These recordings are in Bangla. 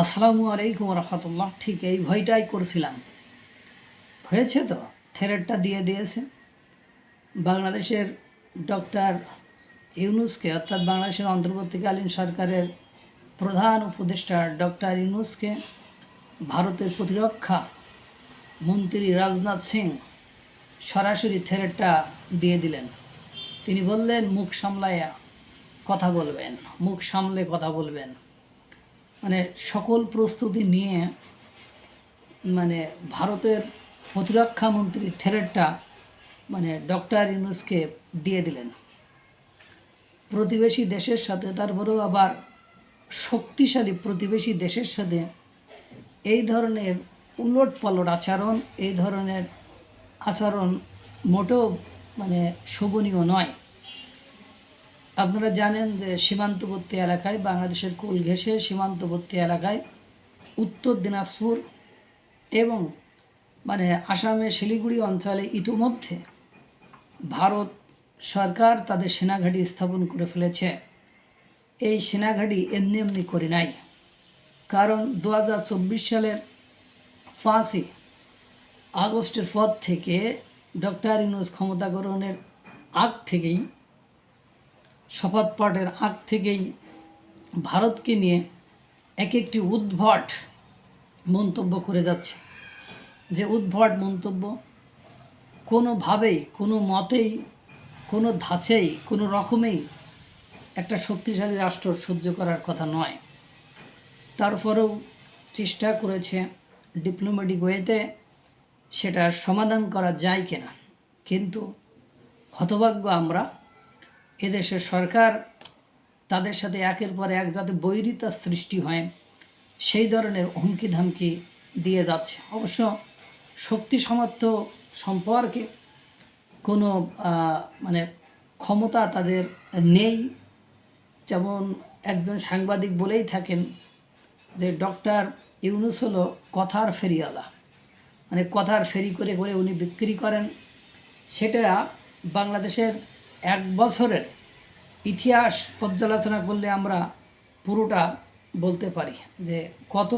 আসসালামু আলাইকুম রহমতুল্লাহ। ঠিক এই ভয়টাই করছিলাম। হয়েছে তো? থেরেটটা দিয়ে দিয়েছে। বাংলাদেশের ডক্টর ইউনুসকে, অর্থাৎ বাংলাদেশের অন্তর্বর্তীকালীন সরকারের প্রধান উপদেষ্টা ডক্টর ইউনুসকে, ভারতের প্রতিরক্ষা মন্ত্রী রাজনাথ সিং সরাসরি থেরেটটা দিয়ে দিলেন। তিনি বললেন, মুখ সামলাইয়া কথা বলবেন, মুখ সামলে কথা বলবেন। মানে সকল প্রস্তুতি নিয়ে মানে ভারতের প্রতিরক্ষা মন্ত্রী থেরেটটা মানে ডক্টর ইউনুসকে দিয়ে দিলেন। প্রতিবেশী দেশের সাথে, তারপরেও আবার শক্তিশালী প্রতিবেশী দেশের সাথে এই ধরনের উলট পালট আচরণ, এই ধরনের আচরণ মোটেও মানে শোভনীয় নয়। আপনারা জানেন যে সীমান্তবর্তী এলাকায়, বাংলাদেশের কোল ঘেঁষে সীমান্তবর্তী এলাকায় উত্তর দিনাজপুর এবং মানে আসামের শিলিগুড়ি অঞ্চলে ইতিমধ্যে ভারত সরকার তাদের সেনাঘাঁটি স্থাপন করে ফেলেছে। এই সেনাঘাঁটি এমনি এমনি করে নাই। কারণ দু হাজার চব্বিশ সালের ফাঁসি আগস্টের পর থেকে ডক্টর ইউনুস ক্ষমতা গ্রহণের আগ থেকেই শপথ পাঠের আগ থেকেই ভারতকে নিয়ে এক একটি উদ্ভট মন্তব্য করে যাচ্ছে। যে উদ্ভট মন্তব্য কোনোভাবেই, কোনো মতেই, কোনো ধাঁচেই, কোনো রকমেই একটা শক্তিশালী রাষ্ট্র সহ্য করার কথা নয়। তারপরেও চেষ্টা করেছে ডিপ্লোম্যাটিক ওয়েতে সেটা সমাধান করা যায় কিনা। কিন্তু হতভাগ্য আমরা এদেশের সরকার তাদের সাথে একের পর এক যাতে বৈরিতার সৃষ্টি হয়, সেই ধরনের হুমকি ধামকি দিয়ে যাচ্ছে। অবশ্য শক্তি সামর্থ্য সম্পর্কে কোনো মানে ক্ষমতা তাদের নেই। যেমন একজন সাংবাদিক বলেই থাকেন যে, ডক্টর ইউনুস হলো কথার ফেরিওয়ালা। মানে কথার ফেরি করে করে উনি বিক্রি করেন। সেটা বাংলাদেশের এক বছরের ইতিহাস পর্যালোচনা করলে আমরা পুরোটা বলতে পারি যে কত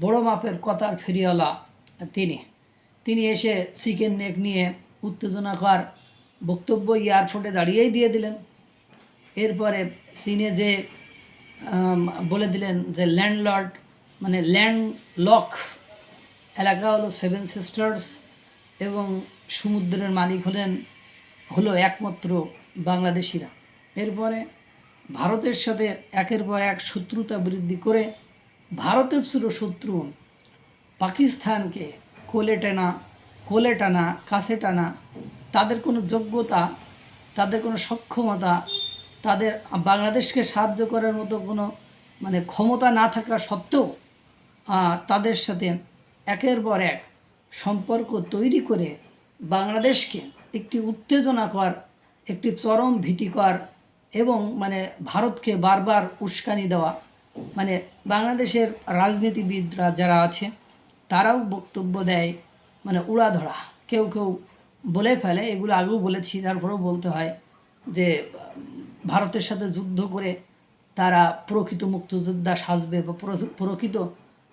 বড় মাপের কথার ফেরিওয়ালা তিনি। তিনি এসে চিকেন নেক নিয়ে উত্তেজনাকর বক্তব্য এয়ারপোর্টে দাঁড়িয়েই দিয়ে দিলেন। এরপরে চীনে যে বলে দিলেন যে ল্যান্ডলর্ড মানে ল্যান্ড লক এলাকা হলো সেভেন সিস্টার্স এবং সমুদ্রের মালিক হলেন হলো একমাত্র বাংলাদেশিরা। এরপরে ভারতের সাথে একের পর এক শত্রুতা বৃদ্ধি করে ভারতের ছিল শত্রু পাকিস্তানকে কোলে টানা কোলে টানা, কাছে টানা। তাদের কোনো যোগ্যতা, তাদের কোনো সক্ষমতা, তাদের বাংলাদেশকে সাহায্য করার মতো কোনো মানে ক্ষমতা না থাকা সত্ত্বেও তাদের সাথে একের পর এক সম্পর্ক তৈরি করে বাংলাদেশকে একটি উত্তেজনাকর, একটি চরম ভীতিকর এবং মানে ভারতকে বারবার উস্কানি দেওয়া মানে বাংলাদেশের রাজনীতিবিদরা যারা আছে, তারাও বক্তব্য দেয় মানে উড়াধরা কেউ কেউ বলে ফেলে, এগুলো আগেও বলেছি, তারপরেও বলতে হয় যে, ভারতের সাথে যুদ্ধ করে তারা প্রকৃত মুক্তিযোদ্ধা সাজবে বা প্রকৃত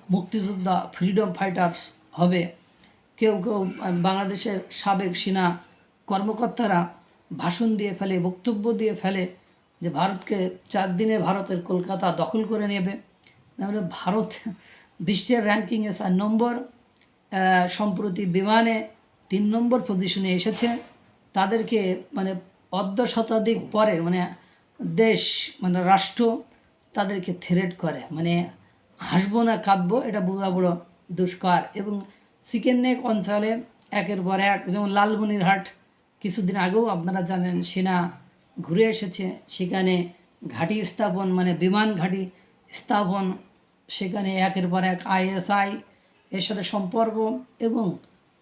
মুক্তিযোদ্ধা ফ্রিডম ফাইটার্স হবে। কেউ কেউ, বাংলাদেশের সাবেক সেনা কর্মকর্তারা ভাষণ দিয়ে ফেলে, বক্তব্য দিয়ে ফেলে যে ভারতকে চার দিনে ভারতের কলকাতা দখল করে নেবে। তাহলে ভারত বিশ্বের র্যাঙ্কিংয়ে চার নম্বর সম্প্রতি বিমানে তিন নম্বর পজিশনে এসেছে। তাদেরকে মানে অর্ধ শতাধিক পরে মানে দেশ মানে রাষ্ট্র তাদেরকে থ্রেট করে। মানে হাসবো না, কাঁদবো, এটা বোঝা বড় দুষ্কার। এবং চিকেন নেক অঞ্চলে একের পর এক, যেমন লালমনিরহাট কিছুদিন আগেও আপনারা জানেন সেনা ঘুরে এসেছে। সেখানে ঘাঁটি স্থাপন মানে বিমান ঘাঁটি স্থাপন, সেখানে একের পর এক আইএসআই এর সাথে সম্পর্ক এবং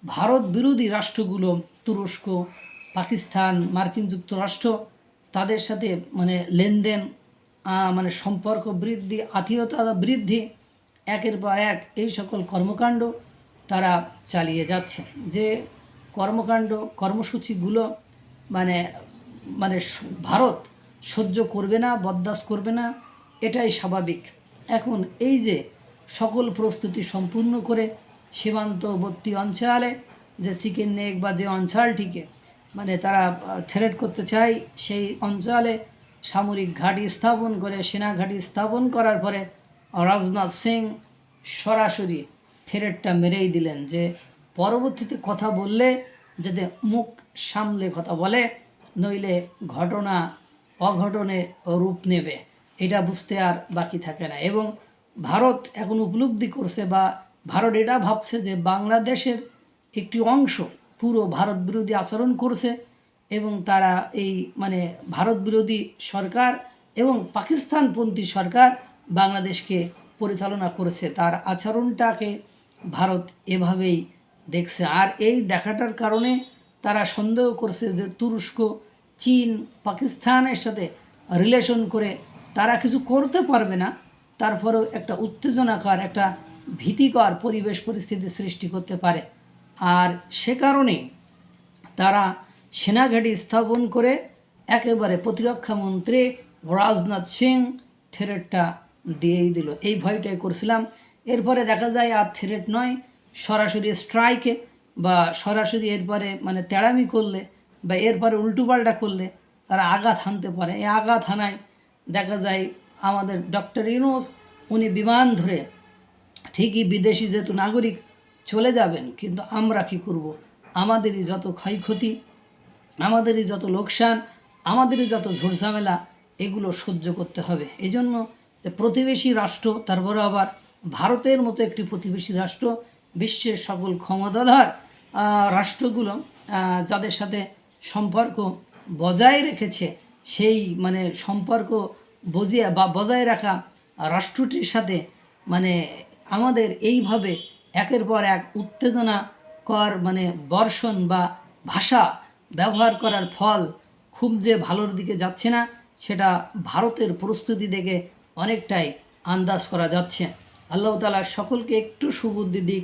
ভারত বিরোধী রাষ্ট্রগুলো, তুরস্ক, পাকিস্তান, মার্কিন যুক্তরাষ্ট্র, তাদের সাথে মানে লেনদেন মানে সম্পর্ক বৃদ্ধি, আত্মীয়তা বৃদ্ধি, একের পর এক এই সকল কর্মকাণ্ড তারা চালিয়ে যাচ্ছে। যে কর্মকাণ্ড, কর্মসূচিগুলো মানে মানে ভারত সহ্য করবে না, বরদাস্ত করবে না, এটাই স্বাভাবিক। এখন এই যে সকল প্রস্তুতি সম্পূর্ণ করে সীমান্তবর্তী অঞ্চলে যে চিকেন নেক বা যে অঞ্চলটিকে মানে তারা থ্রেট করতে চায়, সেই অঞ্চলে সামরিক ঘাঁটি স্থাপন করে, সেনা ঘাঁটি স্থাপন করার পরে রাজনাথ সিং সরাসরি থ্রেটটা মেরেই দিলেন যে পরবর্তীতে কথা বললে যাতে মুখ সামলে কথা বলে, নইলে ঘটনা অঘটনে রূপ নেবে। এটা বুঝতে আর বাকি থাকে না। এবং ভারত এখন উপলব্ধি করছে বা ভারত এটা ভাবছে যে বাংলাদেশের একটি অংশ পুরো ভারত বিরোধী আচরণ করছে এবং তারা এই মানে ভারত বিরোধী সরকার এবং পাকিস্তানপন্থী সরকার বাংলাদেশকে পরিচালনা করেছে। তার আচরণটাকে ভারত এভাবেই দেখছে। আর এই দেখাটার কারণে তারা সন্দেহ করছে যে তুরস্ক, চীন, পাকিস্তানের সাথে রিলেশন করে তারা কিছু করতে পারবে না। তারপরেও একটা উত্তেজনাকর, একটা ভীতিকর পরিবেশ পরিস্থিতি সৃষ্টি করতে পারে। আর সে কারণে তারা সেনাঘাঁটি স্থাপন করে একেবারে প্রতিরক্ষা মন্ত্রী রাজনাথ সিং থ্রেটটা দিয়েই দিল। এই ভয়টাই করছিলাম। এরপরে দেখা যায় আর থ্রেট নয় সরাসরি স্ট্রাইকে বা সরাসরি এরপরে মানে তেড়ামি করলে বা এরপরে উল্টোপাল্টা করলে তারা আঘাত হানতে পারে। এই আঘাত হানায় দেখা যায় আমাদের ডক্টর ইউনুস, উনি বিমান ধরে ঠিকই বিদেশি যেহেতু নাগরিক চলে যাবেন, কিন্তু আমরা কি করব? আমাদেরই যত ক্ষয়ক্ষতি, আমাদেরই যত লোকসান, আমাদেরই যত ঝুড়ঝামেলা, এগুলো সহ্য করতে হবে। এই জন্য প্রতিবেশী রাষ্ট্র, তারপরে আবার ভারতের মতো একটি প্রতিবেশী রাষ্ট্র বিশ্বের সকল ক্ষমতাধর রাষ্ট্রগুলো যাদের সাথে সম্পর্ক বজায় রেখেছে, সেই মানে সম্পর্ক বজিয়ে বা বজায় রাখা রাষ্ট্রটির সাথে মানে আমাদের এইভাবে একের পর এক উত্তেজনাকর মানে বর্ষণ বা ভাষা ব্যবহার করার ফল খুব যে ভালোর দিকে যাচ্ছে না, সেটা ভারতের প্রস্তুতি দেখে অনেকটাই আন্দাজ করা যাচ্ছে। আল্লাহ তালা সকলকে একটু সুবুদ্ধি দিক